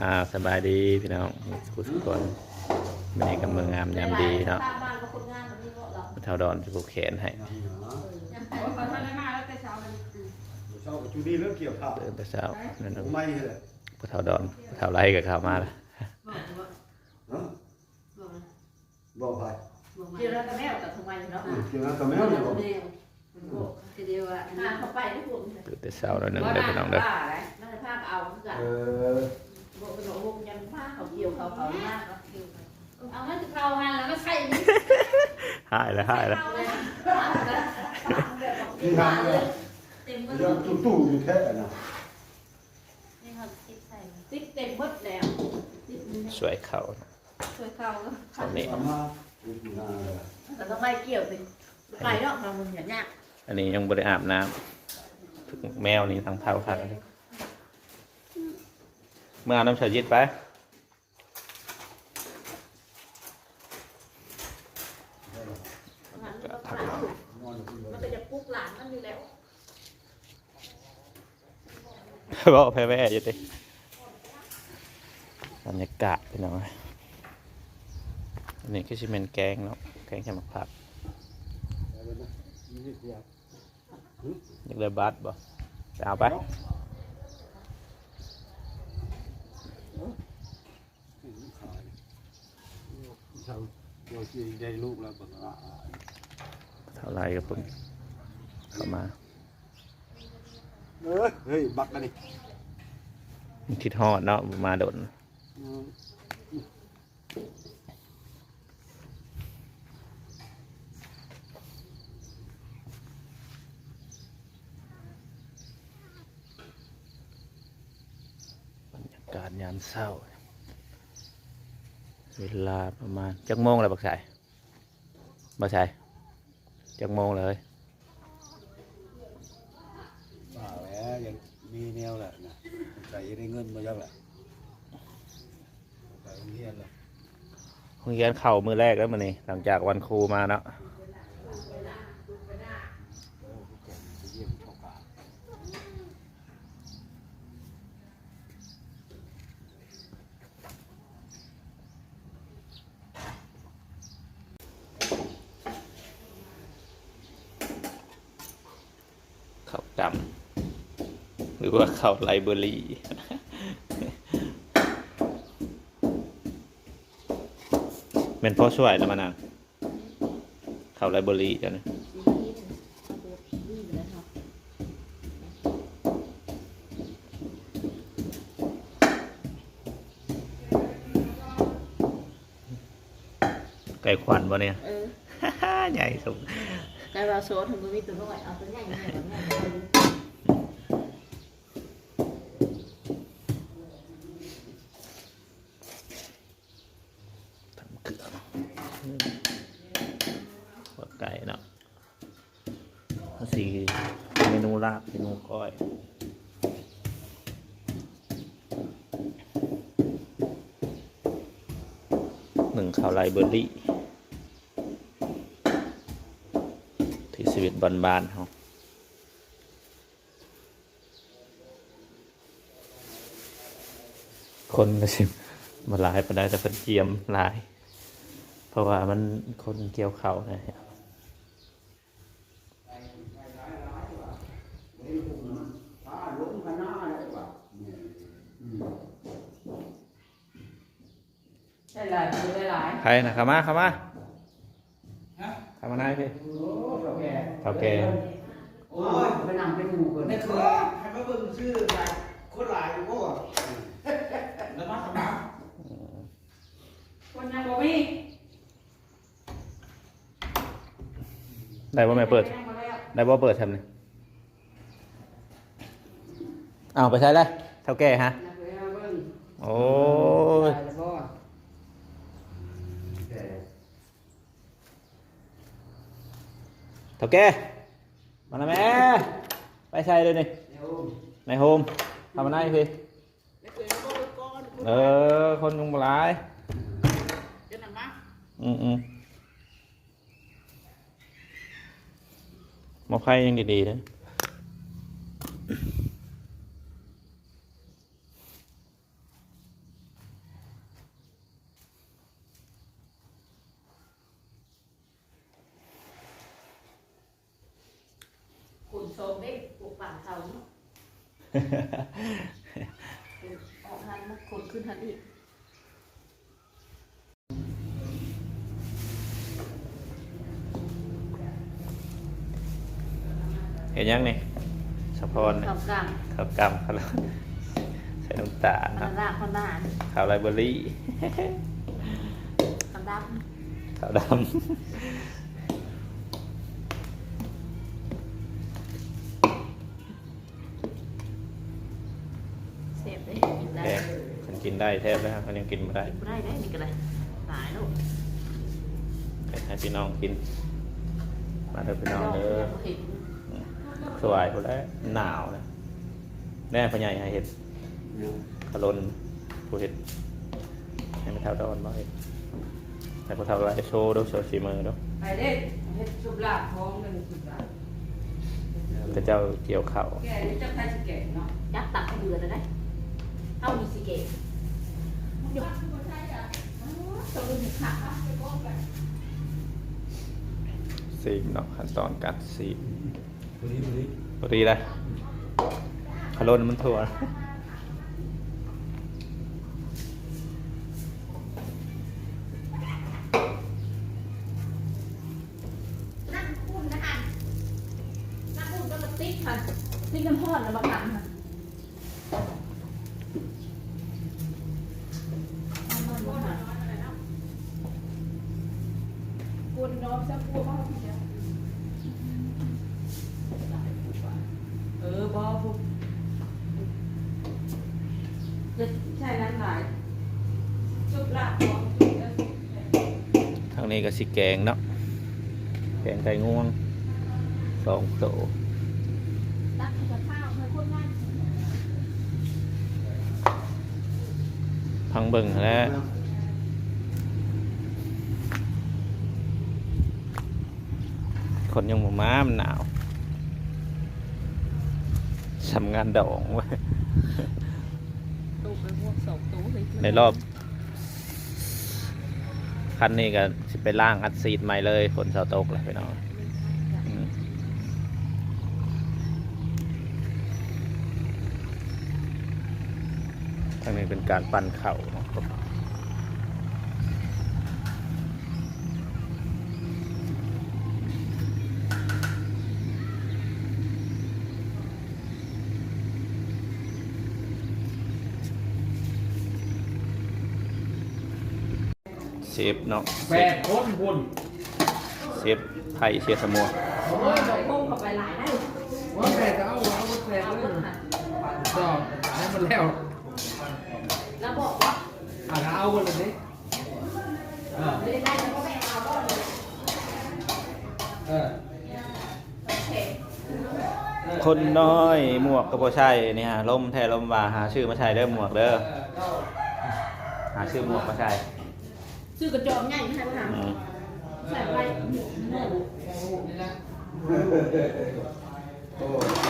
อ่าสบายดีพี่น้องทุกทุกคนวันนี้กับเมืองงามยามดีเนาะตามบ้านก็คนงานแบบนี้ก็หรอเท่าดอนที่ผูกแขนให้โอ้ยขอโทษได้มากแล้วแต่เช้าเลยเช้ากับจูดี้เรื่องเกี่ยวข้าวเดินไปเช้านั่นผมไม่เลยพเท่าดอนผู้เท่าไรกับข้าวมาแล้วฮะบอกไปเดี๋ยวเราจะแม่กับทำไมเนาะเกี่ยวกับแมวเนี่ยบอกทีเดียวอะงานเขาไปที่ผมตื่นแต่เช้าหน่อยหนึ่งเด้อพี่น้องเด้อน่าจะพาเอาคือกันเออ เขาเกี่ยวเขาเขามากเนาะเอามันจะเข้าหันแล้วมันใช่นี่หายแล้วหายแล้วที่ทำเนี่ยเต็มมืเรื่องอตู้ตู้อยู่แค่น่ะนี่เขาติดใส่ติดเต็มมืดแล้วติดสวยเข่าช่วยเข้าเขานี่ทำมาอยู่นานเลยแต่ต้องไม่เกี่ยวสิไปเนาะเรามึงอย่างเงี้ยอันนี้ยังบริอาบน้ำถึงแมวนี่ทั้งเท่าคันเลยเมื่อเอาน้ำชายิดไป มันก็จะปุ๊กหลานมันอยู่แล้ว บอกแพ้แว่อยู่ดิบรรยากาศพี่น้องอันนี้คือชิเมนแกงเนาะแกงแค่มะพร้าวอยากได้บัตรบ่ไปเอาไปเช้าเดี๋ยวจะได้ลูกแล้วบอกว่าเท่าไรกับเพิ่งเข้ามา เออเฮ้ยบักกันดิมันคิดฮอดเนาะมาโดนบรรยากาศยามเศร้า เวลาประมาณจักโมงแล้วบักชายบักชายจักโมงเลย ป่าแล้วยัง มีแนวแหละนะใส่ได้เงินมาเยอะแหละใส่เงียนเลยโรงเรียนเข่ามือแรกแล้วมันนี่หลังจากวันครูมาเนาะ โอ้ไปเยี่ยมพ่อกา เข่าดำ หรือว่าเข่าไลเบอรี่เป็นพ่อช่วยแล้วมานางเข่าไลเบอรี่จ้ะนะไก่ขวัญวะเนี่ยเออใหญ่สุดไก่บาโซ่ถึงมีตัวน้อยเอาตัวใหญ่ใหญ่แบบนี้ ทำเกลือเนาะหัวไก่เนาะสีเมนูลาบเมนูก้อย หนึ่งข่าวไลเบอร์รี่ ที่ชีวิตบ้านเขาคนก็สิมาหลายปาได้แต่เป็นเจียมหลาย เพราะว่ามันคนเกี่ยวเขานะฮะ ใช่หลายคือได้หลายใครนะขามาขามาขามาไหนายพี่เท่าแก่โอ้ยไปนั่งเป็นหมู่กันนี่คือให้มาเบิ่งชื่อหลายคนหลายอยู่ก็แล้วมาทำน้คนยังบ่มีได้ว่าแม่เปิด ได้ว่าเปิดทำเลยอ้าวไปใช้เลยเท่าแก่ฮะนักเรียนเบิ่งโอ้ย ได้แล้วบ่ เท่าแก่มาแล้วแม่ไปใช้เลยนี่เดี๋ยวในโฮมทำมาไหนพี่ำนี่คือมาเบิ่งก่อน เออ คนยุงหลาย เดี๋ยวนั่นมา อืมอืมหมอไข่ยังดีๆนะ โซมได้ปลูกป่าเขาเนาะออกหันมาขนขึ้นหันอีกเห็นยังนี่สะพรกำกลางข้าวกำข้าวใส่น้ำตาลมันเนาะรากคนบ้านข้าวไรเบอรี่กำดับข้าวดเได้แทบแล้วคนยังกินไม่ได้กินไม่ได้ได้นี่ก็ได้ตายแล้วให้พี่น้องกิน มาเถอะพี่น้องเด้อเห็นสวายหมดแล้วหนาวนะแน่พ่อใหญ่ให้เห็ดขลนผู้เห็ดให้ไม่เท่าดอนบ่เห็ดให้ผู้เท่าไรโชว์ดูโชว์สีมือดูไปเด็ดเฮ็ดชุบลาบท้องหนึ่งชุบลาบแต่เจ้าเกี่ยวเข่าวแกนี่จะใครสิแกะเนาะยักษ์ตักให้เบื่อเลยได้เอามีสิเกต สีเนาะขั้นตอนการสีมวันนี้วันนี้พอดีเลยขลนมันถั่วนั่งคุณนะคะนั่งคุณก็มาติ๊กค่ะติ๊กน้ำพอดนะบางครั้งค่ะ คุณน้องจะพูดว่าพี่จะเออบ่พุจะใช่น้ำหลายชุบลาบท้องชุบแล้วทางนี้ก็สิแกงเนาะแกงไก่ง่วงสองโตตักกับข้าวให้คนงายพังเบิ่งแล้ว นยังหมูม้ามันหนาวทำงานดองไว้ยตู้ไปพวกสองตู้เลยในรอบคันนี้ก็สิไปล่างอัดซีดใหม่เลยฝนเสาตกเลยพี่น้องอืมทางนี้เป็นการปั่นเข่าเนาะครับ ฟเนาะแปดคนคุณเชฟไทยเชฟสมัวโอ้ยดอกพุ่งเข้าไปหลายได้ว่าแปดเอาเอาแปดเอาเลคนยหันก็ให้มันแล้วแล้วบอกว่าอะเอาคนเลยดิเออไม่ได้แล้วก็ไม่เอาก็เลยเออโอเคคนน้อยหมวกกระโปรงใช่นี่ฮะล่มแท้ล่มว่าหาชื่อมาใช่เด้อหมวกเด้อหาชื่อหมวกมาใช่ ซื้อกระจอกง่ายไม่ใช่ไหมคะอืมใส่ไว้หมูหมูนี่แหละ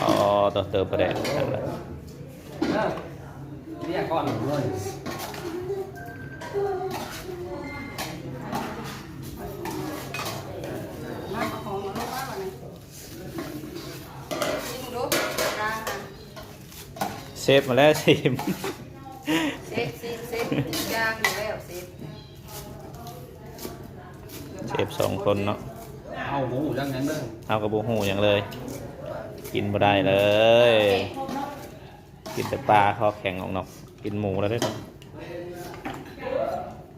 อ๋อตัวเติมประเด็นนั่นแหละเออเรียกก่อนเลยมาเอาของมาลงมาก่อนนี่นี่มึงดูกลางกันเซฟมาแล้วชิม เซ็ตเซ็ตเซ็ตย่างอยู่แล้วเซ็ต เชฟสองคนเนาะเอาหมูจังงั้นเด้อเอากระบุหูอย่างเลย กินบ่ได้เลย กินแต่ปลาคอแข็งออกนอกกินหมูแล้วได้อเนาะ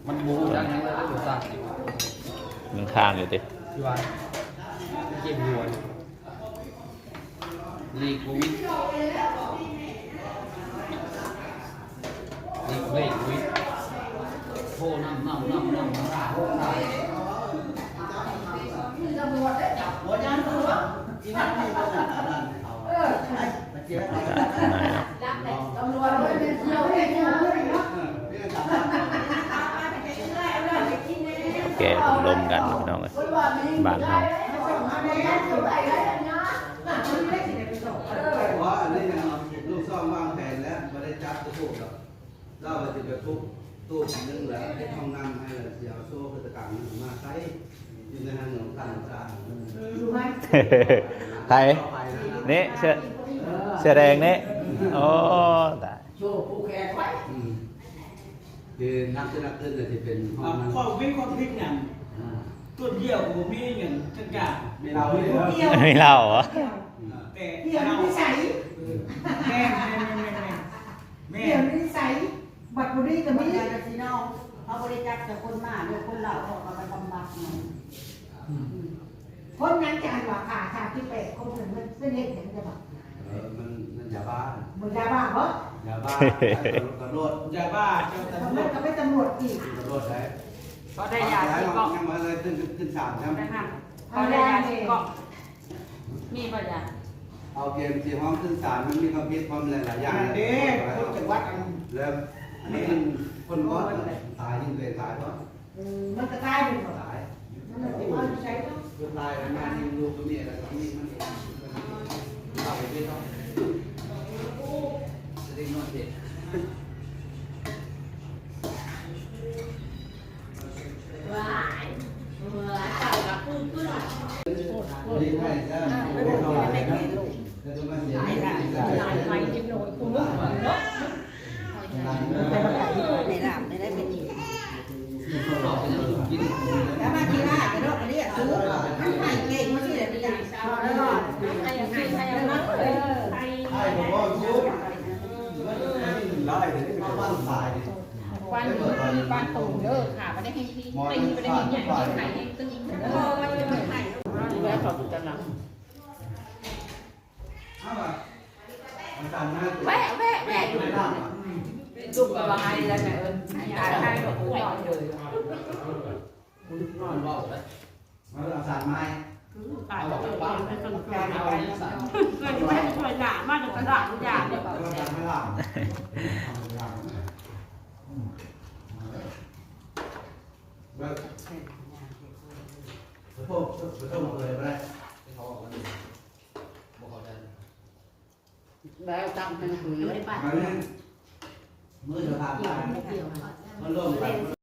มันหมูจังงั้นเด้ออยู่ตามันข้างอยู่ติที่ว่าเก็บหัวลีกโควิดลีกเวกวิด โทน้ำน้ำน้ำน้ำน้ำโทน้ำข้างในเนาะรับแต่ตำรวจเลยเที่ยวเลยเที่ยวเลยแก่ลมกันพี่น้องเลยบ้านเฮาว่าอันนี้นะลูกซ่อมวางแผนแล้วไม่ได้จับจะถูกหรอกเราจะไปทุบ ตู้นึงแล้วให้ห้องนำให้เลยเดี๋ยวโซ่พฤติกรรมมาใช้อยู่ในทางหนองกันสาไทยไปนะแนี่เสื้อเสื้อแดงนี่โอ้ตายโชว์ผู้แขกไว้คือนักขึ้นนักขึ้นเลยที่เป็นห้ออ่งนั้นข้อวิเคราะห์พิษอย่างอ่าตัวเดียวผมมีอย่างจังกางไม่เลยเหรอเดียวไม่เล่าเหรอแต่เดียวนิสัยแม่แม่แม่แม่เดียวนิสัย บัตรบุรีกับมีมีอะไรสิน้องเขาบริจาคแต่คนมาเนี่ยคนเราเขาก็ไปบำบัดมันคนนั้นจะหันว่าขาชาที่แปดคนถึงมันเป็นเหตุอย่างจะบอกเออมันมันยาบ้ามึงจะบ้าเหรอยาบ้าตำรวจอย่าบ้าเจ้าตำรมัวนจก็ไม่ตำรวจอีกตำรวจไหนก็ได้ยาที่ที่เกาะเกาะยังมาเลยขึ้นขึ้นศาลครับได้ห้ามก็ได้ยาที่เกาะมีป่ะจ๊ะเอาเกมที่ห้องขึ้นศาลมันมีความผิดความหลายๆอย่างเด้คนจังหวัดอันแล้ว นี่คนก็ตายยิ่งเลยตายเพราะมันก็ตายไปหมดตายมันไม่ได้ว่าใช้ต้องคนตายแล้วแม่ยิ่งลูกตัวนี้แล้วก็มีมันเอาไปไม่ต้องจะได้นอนเด็กว้ายว้ายเก่ากับพูดขึ้นดีให้จ้าไม่ได้เข้าไปนะแล้วก็มาเสียชีวิตอีกหลายหลายไปจิ้มโดยคุณลูกเนาะไปประกาศที่ในรามได้ได้เป็นอีกกินแล้วมาทีหน้าจะโดนเรียกซื้อมันใหม่เก่งมาที่ไหนดีแล้วก็ไอ้ยังไงไอ้ยังไงเออไอ้ใช่ผมว่ายุบไล่เลยที่เป็นบ้านตายวันนี้มีบ้านตูเด้อค่ะไม่ได้ให้พี่ไม่ไม่ได้ให้ใหญ่ให้ไหนให้ตึ้งเด้พออมันจะไม่ใหม่แล้วเขาจะนเอาอะมันสั่นนะำแวะแวะแวะไม่ได้ จุกกระบายแล้วเนี่เออตายให้แบบนอนเลยคุณนอนบอกเลยมาเอาสั่นไม้ตายแล้วบ้านไม่ต้องการอะไรเกิดไม่ช่วยหนามากกระดาษอย่างเดียวแล้วก็สั่นไม่หลับแบบพวกพวกเลยไปได้แล้วตั้งเป็นหือมาเนี่ย มือจะผ่านไปมันร่วมกัน